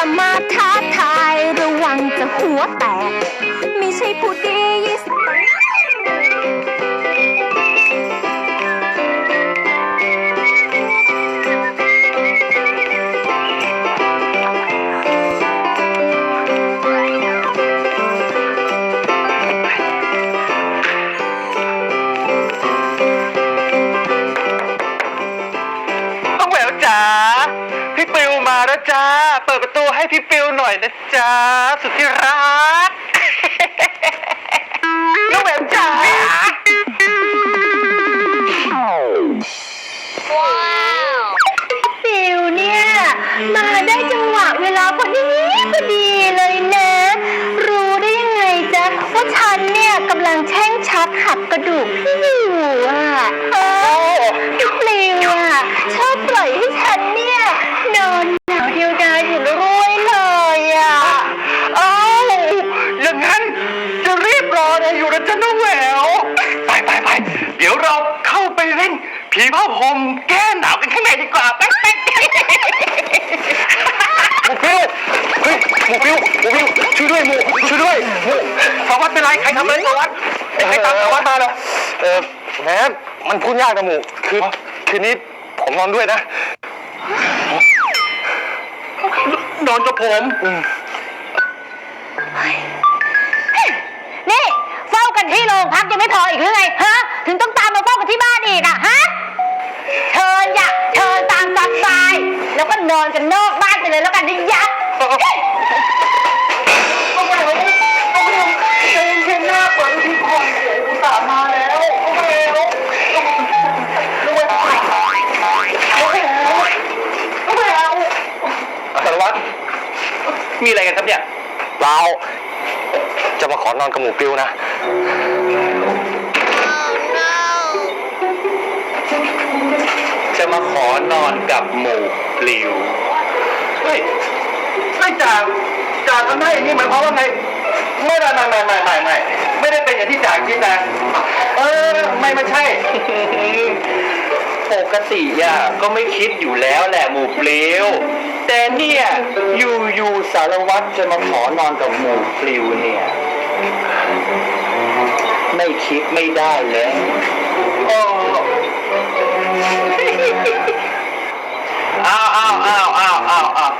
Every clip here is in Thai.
อย่ามาท้าทายระวังจะหัวแตกไม่ใช่ผู้ดียี่สิบน้องแหววจ๋า พี่ปิวมาแล้วจ้า เปิดประตูให้พี่ปิวหน่อยนะจ๊ะสุดที่รัก น้องแหววจ๋าว้าวปิวเนี่ย มาได้จังหวะเวลาพอดีพอดีเลยนะ รู้ได้ยังไงจ๊ะว่าฉันเนี่ยกำลังแช่งชักหักกระดูกพี่อยู่อะ รีบรออะไรอยู่นะจ๊ะน้องแหวว ไปไปไปเดี๋ยวเราเข้าไปเล่น ผีผ้าห่มแก้หนาวกันข้างในดีกว่าแป๊กแป๊กหมูปิ้วเฮ้ยหมูปิ้วหมูปิ้วช่วยด้วยหมูช่วยด้วยหมูสารวัตรเป็นไรใครทำอะไรสารวัตรใครตามสารวัตรมาเหรอเออแหมมันพูดยากนะหมูคือคืนนี้ผมนอนด้วยนะนอนกับผมนี่ พักยังไม่พออีกหรือไงฮะถึงต้องตามมาเฝ้ากันที่บ้านอีกอะฮะเชิญอย่าเชิญตามสบายแล้วก็นอนกันนอกบ้านไปเลยแล้วกันนะยักษ์ก็ไม่รู้ก็ไม่รู้ใจเย็นหน้าเปิดที่คนเดี๋ยอุตส่าห์มาแล้วก็ไม่รู้ก็ไม่รู้ก็ไม่รู้ก็ไม่รู้สารวัตรมีอะไรกันครับเนี่ยเราจะมาขอนอนกับหมูปิ้วนะ จะมาขอนอนกับหมู่ปลิว เฮ้ยไม่จ่าจ่าทำได้อย่างนี้หมายความว่าไง ไม่ได้ไม่ไม่ไม่ไม่ไม่ไม่ได้เป็นอย่างที่จ่าคิดนะ เออ ไม่ไม่ใช่ ปกติอะก็ไม่คิดอยู่แล้วแหละหมู่ปลิว แต่เนี่ยอยู่อยู่สารวัตรจะมาขอนอนกับหมู่ปลิวเนี่ย ไม่คิดไม่ได้เลยโอ้อ้าวอ้าวอ้าวอ้าวอ้าวอ้าว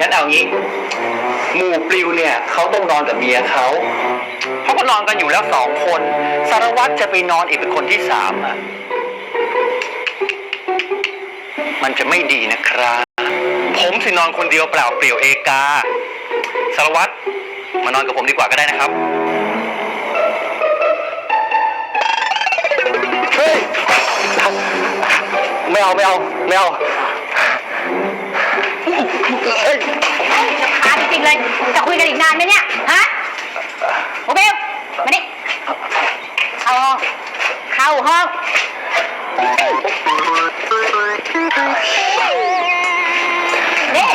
งั้นเอางี้ หมู่ปลิวเนี่ยเขาต้องนอนกับเมียเขาเขาก็นอนกันอยู่แล้วสองคน สารวัตรจะไปนอนอีกเป็นคนที่สามอะ มันจะไม่ดีนะครับ ผมสินอนคนเดียวเปล่าเปลี่ยวเอกา สารวัตร มานอนกับผมดีกว่าก็ได้นะครับ เฮ้ย ไม่เอา ไม่เอา ไม่เอาเฮ้ยขาดจริงๆเลย จะคุยกันอีกนานไหมเนี่ย ฮะโอเบลมานี่เข้าห้องเข้าห้อง นี่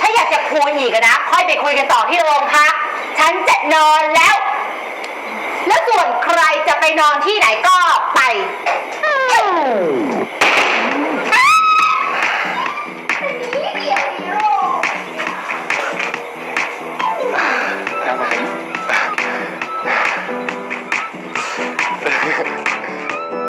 ถ้าอยากจะคุยอีกอะนะค่อย ไปคุยกันต่อที่โรงพัก ฉันจะนอนแล้ว แล้วส่วนใครจะไปนอนที่ไหนก็ไป